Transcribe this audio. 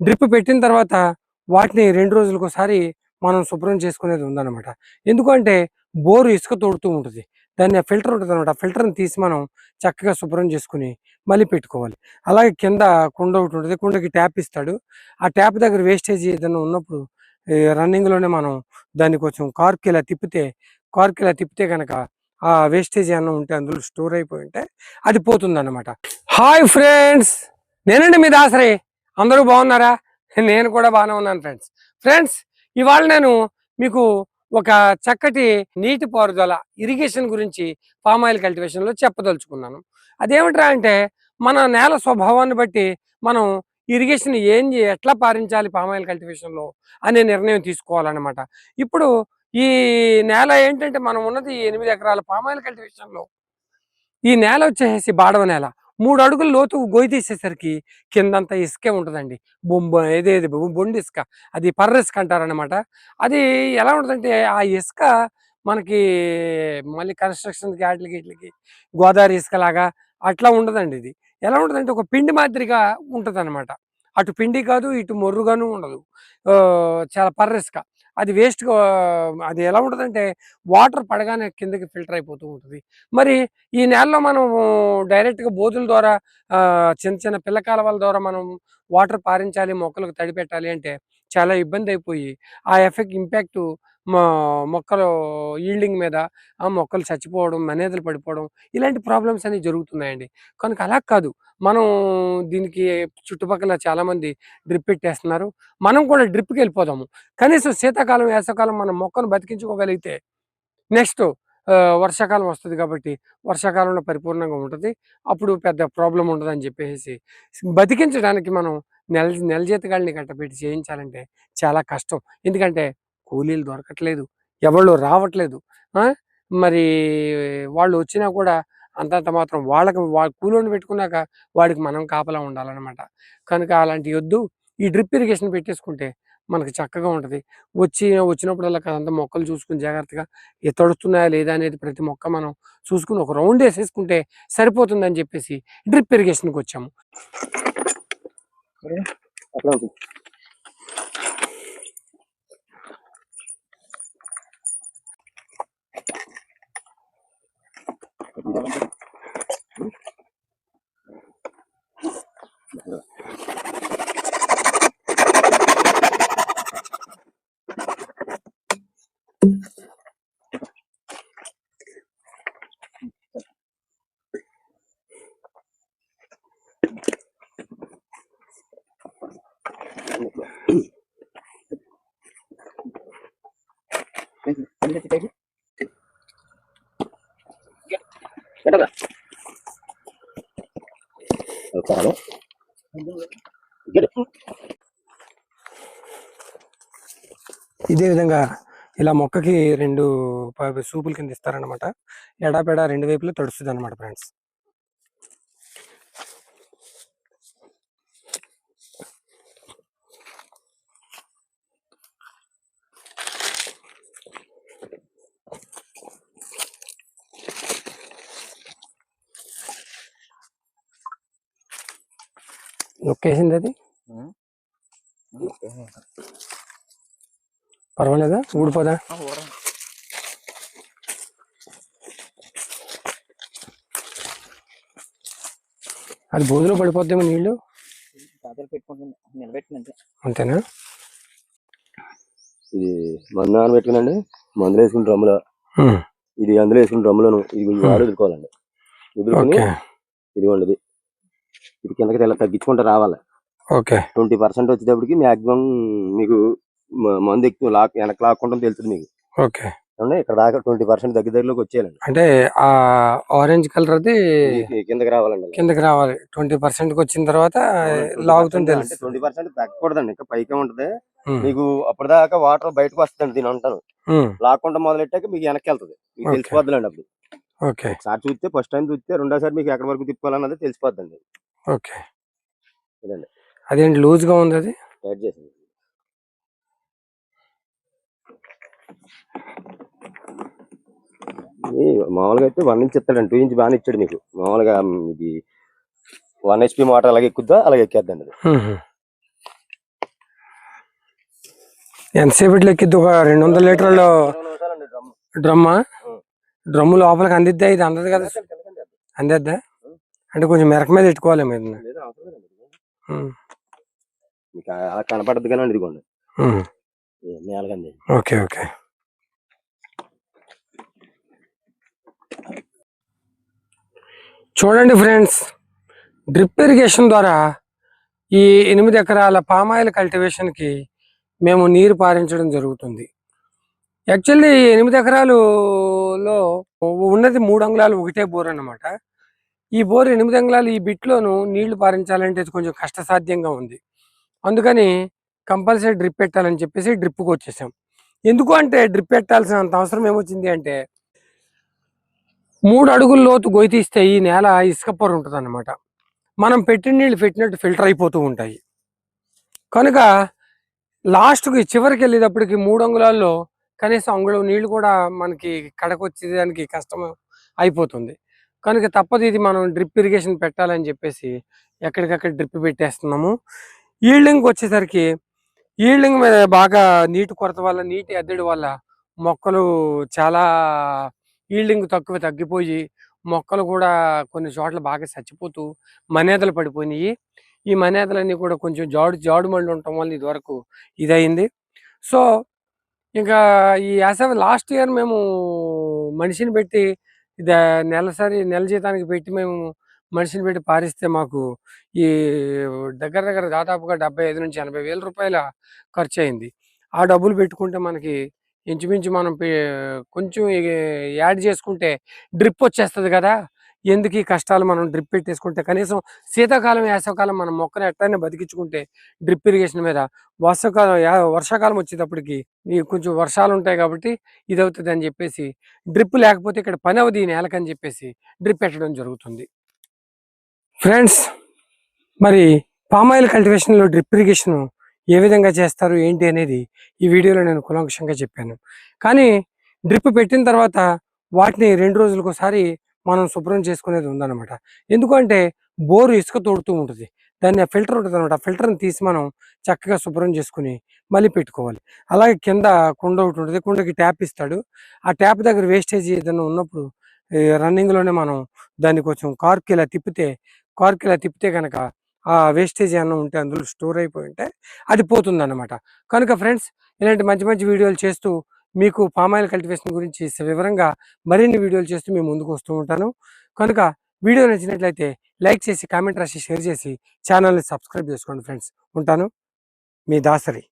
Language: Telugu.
డ్రిప్ పెట్టిన తర్వాత వాటిని రెండు రోజులకోసారి మనం శుభ్రం చేసుకునేది ఉందన్నమాట. ఎందుకంటే బోరు ఇసుక తోడుతూ ఉంటుంది. దాన్ని ఫిల్టర్ ఉంటుంది అనమాట ఫిల్టర్ని తీసి మనం చక్కగా శుభ్రం చేసుకుని మళ్ళీ పెట్టుకోవాలి. అలాగే కింద కుండ ఒకటి ఉంటుంది. కుండకి ట్యాప్ ఇస్తాడు. ఆ ట్యాప్ దగ్గర వేస్టేజ్ ఏదైనా ఉన్నప్పుడు రన్నింగ్లోనే మనం దాన్ని కొంచెం కార్కి ఇలా తిప్పితే కార్కి ఇలా తిప్పితే కనుక ఆ వేస్టేజ్ ఏమన్నా ఉంటే అందులో స్టోర్ అయిపోయి ఉంటే అది పోతుంది అనమాట హాయ్ ఫ్రెండ్స్! నేనండి మీ దాసరే. అందరూ బాగున్నారా? నేను కూడా బాగానే ఉన్నాను ఫ్రెండ్స్. ఫ్రెండ్స్ ఇవాళ నేను మీకు ఒక చక్కటి నీటి పారుదల ఇరిగేషన్ గురించి పామ్ ఆయిల్ కల్టివేషన్లో చెప్పదలుచుకున్నాను. అదేమిట్రా అంటే మన నేల స్వభావాన్ని బట్టి మనం ఇరిగేషన్ ఏం ఎట్లా పారించాలి పామ్ ఆయిల్ కల్టివేషన్లో అనే నిర్ణయం తీసుకోవాలన్నమాట. ఇప్పుడు ఈ నేల ఏంటంటే మనం ఉన్నది ఎనిమిది ఎకరాల పామాయిల్ కల్టివేషన్లో. ఈ నేల వచ్చేసి బాడవ నేల. మూడు అడుగుల లోతు గొయ్యి తీసేసరికి కిందంతా ఇసుకే ఉంటుందండి. బొంబ ఏదేది బొ- బొండి ఇసుక. అది పర్ర ఇసుక అంటారనమాట అది ఎలా ఉంటుందంటే ఆ ఇసుక మనకి మళ్ళీ కన్స్ట్రక్షన్కి వాటికి వీటికి గోదావరి ఇసుక లాగా అట్లా ఉండదండి ఇది. ఎలా ఉంటుందంటే ఒక పిండి మాదిరిగా ఉంటుంది అటు పిండి కాదు ఇటు మొర్రుగాను ఉండదు. చాలా పర్ర ఇసుక. అది వేస్ట్గా అది ఎలా ఉంటుందంటే వాటర్ పడగానే కిందకి ఫిల్టర్ అయిపోతూ ఉంటుంది. మరి ఈ నేలలో మనం డైరెక్ట్గా బోధుల ద్వారా చిన్న చిన్న పిల్ల కాలువల ద్వారా మనం వాటర్ పారించాలి మొక్కలకు తడిపెట్టాలి అంటే చాలా ఇబ్బంది అయిపోయి ఆ ఎఫెక్ట్ ఇంపాక్ట్ మొక్కలు ఈల్డింగ్ మీద ఆ మొక్కలు చచ్చిపోవడం మనేదలు పడిపోవడం ఇలాంటి ప్రాబ్లమ్స్ అనేవి జరుగుతున్నాయండి. కనుక అలా కాదు. మనం దీనికి చుట్టుపక్కల చాలామంది డ్రిప్ పెట్టేస్తున్నారు. మనం కూడా డ్రిప్కి వెళ్ళిపోదాము. కనీసం శీతాకాలం వేసవకాలం మనం మొక్కను బతికించుకోగలిగితే నెక్స్ట్ వర్షాకాలం వస్తుంది కాబట్టి వర్షాకాలంలో పరిపూర్ణంగా ఉంటుంది. అప్పుడు పెద్ద ప్రాబ్లం ఉండదని చెప్పేసి బతికించడానికి మనం నెల నెల జీతగాళ్ళని కట్టబెట్టి చేయించాలంటే చాలా కష్టం. ఎందుకంటే కూలీలు దొరకట్లేదు ఎవళ్ళు రావట్లేదు మరి వాళ్ళు వచ్చినా కూడా అంతంత మాత్రం వాళ్ళకి వాళ్ళ కూలోని పెట్టుకున్నాక వాడికి మనం కాపలా ఉండాలన్నమాట. కనుక అలాంటి వద్దు. ఈ డ్రిప్ ఇరిగేషన్ పెట్టేసుకుంటే మనకి చక్కగా ఉంటుంది. వచ్చి వచ్చినప్పుడల్లా కాదంతా మొక్కలు చూసుకుని జాగ్రత్తగా ఎత్తడుస్తున్నాయా తడుస్తున్నాయా లేదా అనేది ప్రతి మొక్క మనం చూసుకుని ఒక రౌండ్ వేసేసుకుంటే సరిపోతుందని చెప్పేసి డ్రిప్ ఇరిగేషన్కి వచ్చాము అట్లా ఉంటుంది ఇదే విధంగా ఇలా మొక్కకి రెండు ప- సూపుల కింద ఇస్తారనమాట ఎడాపెడా రెండు వైపులా తడుస్తుంది అనమాట ఫ్రెండ్స్ నొక్కేసింది అది? పర్వాలేదా? ఊడిపోదా అది బోధులో పడిపోద్దేమో నీళ్ళు? అంతేనా? ఇది మందు నానబెట్టుకునండి మందులు వేసుకుని డ్రమ్ములో. ఇది అందులో వేసుకుని డ్రమ్ములను. ఇది వదులుకోవాలండి. వదులుకుని ఓకే. ఇదిగోండి ఇది కిందకి తెల్ల తగ్గించుకుంటూ రావాలి. ఓకే. ట్వంటీ పర్సెంట్ వచ్చేటప్పటికి మాక్సిమం మీకు మందు ఎక్కువ లాక్ వెనక్కి లాక్కుండా తెలుస్తుంది మీకు. ఓకే. ఇక్కడ దాకా ట్వంటీ పర్సెంట్ దగ్గర దగ్గరలోకి వచ్చేయాలండి. అంటే ఆ ఆరెంజ్ కలర్ అది కిందకి రావాలండి. కిందకి రావాలి. ట్వంటీ పర్సెంట్ వచ్చిన తర్వాత లాగుతుంది తెలుసు ట్వంటీ పర్సెంట్ తగ్గకూడదండి. ఇంకా పైకే ఉంటది. మీకు అప్పటిదాకా వాటర్ బయటకు వస్తుందండి దీని అంటాను. లాక్కుండా మొదలెట్టాక మీకు వెనక్కి వెళ్తుంది. మీకు. తెలిసిపోద్దులేండి అప్పుడు. ఓకే. ఒకసారి చూస్తే ఫస్ట్ టైం చూస్తే రెండోసారి మీకు ఎక్కడి వరకు తిప్పాలన్నది తెలిసిపోద్దండి. ఓకే. ఇదండి అదేంటి లూజ్గా ఉంది అది? టైట్ చేసింది ఇది మామూలుగా అయితే వన్ ఇంచ్ ఇస్తాడండి. టూ ఇంచ్ బాగానే ఇచ్చాడు మీకు. మామూలుగా ఇది వన్ హెచ్పి మోటార్ అలాగే ఎక్కుద్దా? అలాగే ఎక్కేద్దండి అది? ఉహు. ఎంతసేపట్లో ఎక్కిద్ది? ఒక రెండు వందల లీటర్లు డ్రమ్మా. డ్రమ్ము? లోపలికి అందిద్దా? ఇది అందదు కదా? అందేద్దా? అంటే కొంచెం మెరక మీద పెట్టుకోవాలి ఉమ్, మీకు అలా కనపడదు కానీ ఇదిగోండి. నేలకండి ఓకే ఓకే. చూడండి ఫ్రెండ్స్ డ్రిప్ ఇరిగేషన్ ద్వారా ఈ ఎనిమిది ఎకరాల పామాయిల్ కల్టివేషన్కి మేము నీరు పారించడం జరుగుతుంది. యాక్చువల్లీ ఎనిమిది ఎకరాలులో ఉన్నది మూడు అంగుళాలు ఒకటే బోర్ అన్నమాట. ఈ బోర్ ఎనిమిది అంగుళాలు ఈ బిట్లోను నీళ్ళు పారించాలంటే కొంచెం కష్టసాధ్యంగా ఉంది. అందుకని కంపల్సరీ డ్రిప్ పెట్టాలని చెప్పేసి డ్రిప్కి వచ్చేసాం. ఎందుకు అంటే డ్రిప్ పెట్టాల్సిన అంత అవసరం ఏమొచ్చింది అంటే మూడు అడుగుల లోతు గొయ్యి తీస్తే ఈ నేల ఇసుక పొర ఉంటుంది అనమాట మనం పెట్టిన నీళ్ళు పెట్టినట్టు ఫిల్టర్ అయిపోతూ ఉంటాయి. కనుక లాస్ట్కి చివరికి వెళ్ళేటప్పటికి మూడు అంగుళాల్లో కనీసం అంగుళం నీళ్ళు కూడా మనకి కడకొచ్చేదానికి కష్టం అయిపోతుంది. కనుక తప్పదు ఇది మనం డ్రిప్ ఇరిగేషన్ పెట్టాలని చెప్పేసి ఎక్కడికక్కడ డ్రిప్ పెట్టేస్తున్నాము. ఈల్డింగ్కి వచ్చేసరికి ఈల్డింగ్ మీద బాగా నీటి కొరత వల్ల నీటి ఎద్దడి వల్ల మొక్కలు చాలా ఈల్డింగ్ తక్కువ తగ్గిపోయి మొక్కలు కూడా కొన్ని చోట్ల బాగా చచ్చిపోతూ మనేదలు పడిపోయినాయి. ఈ మనేదలన్నీ కూడా కొంచెం జాడు జాడు మళ్ళీ ఉండటం వల్ల ఇది వరకు ఇదయింది. సో ఇంకా ఈ యాసవి లాస్ట్ ఇయర్ మేము మనిషిని పెట్టి ఇది నెలసరి నెల జీతానికి పెట్టి మేము మనిషిని పెట్టి పారిస్తే మాకు ఈ దగ్గర దగ్గర దాదాపుగా డెబ్బై ఐదు నుంచి ఎనభై వేల రూపాయల ఖర్చు అయింది ఆ డబ్బులు పెట్టుకుంటే మనకి ఇంచుమించు మనం కొంచెం యాడ్ చేసుకుంటే డ్రిప్ వచ్చేస్తుంది కదా! ఎందుకు ఈ కష్టాలు మనం డ్రిప్ పెట్టేసుకుంటే కనీసం శీతాకాలం వేసవకాలం మనం మొక్కను ఎట్టైనా బతికించుకుంటే డ్రిప్ ఇరిగేషన్ మీద వర్షాకాలం వర్షాకాలం వచ్చేటప్పటికి కొంచెం వర్షాలు ఉంటాయి కాబట్టి ఇది అవుతుంది అని చెప్పేసి డ్రిప్ లేకపోతే ఇక్కడ పని అవది ఈ నేలకని చెప్పేసి డ్రిప్ పెట్టడం జరుగుతుంది. ఫ్రెండ్స్ మరి పామాయిల్ కల్టివేషన్లో డ్రిప్ ఇరిగేషన్ ఏ విధంగా చేస్తారు ఏంటి అనేది ఈ వీడియోలో నేను కులంకుషంగా చెప్పాను. కానీ డ్రిప్ పెట్టిన తర్వాత వాటిని రెండు రోజులకోసారి మనం శుభ్రం చేసుకునేది ఉందన్నమాట. ఎందుకంటే బోరు ఇసుక తోడుతూ ఉంటుంది. దాన్ని ఫిల్టర్ ఉంటుంది అనమాట ఫిల్టర్ని తీసి మనం చక్కగా శుభ్రం చేసుకుని మళ్ళీ పెట్టుకోవాలి. అలాగే కింద కుండ ఒకటి ఉంటుంది. కుండకి ట్యాప్ ఇస్తాడు. ఆ ట్యాప్ దగ్గర వేస్టేజ్ ఏదైనా ఉన్నప్పుడు రన్నింగ్లోనే లోనే మనం దాన్ని కొంచెం కార్కి ఇలా తిప్పితే కార్కి ఇలా తిప్పితే కనుక ఆ వేస్టేజ్ ఏమన్నా ఉంటే అందులో స్టోర్ అయిపోయి ఉంటే అది పోతుంది అనమాట కనుక ఫ్రెండ్స్ ఇలాంటి మంచి మంచి వీడియోలు చేస్తూ మీకు పామాయిల్ కల్టివేషన్ గురించి స- వివరంగా మరిన్ని వీడియోలు చేస్తూ మేము ముందుకు వస్తూ ఉంటాను. కనుక వీడియో నచ్చినట్లయితే లైక్ చేసి కామెంట్ రాసి షేర్ చేసి ఛానల్ని సబ్స్క్రైబ్ చేసుకోండి ఫ్రెండ్స్. ఉంటాను. మీ దాసరి.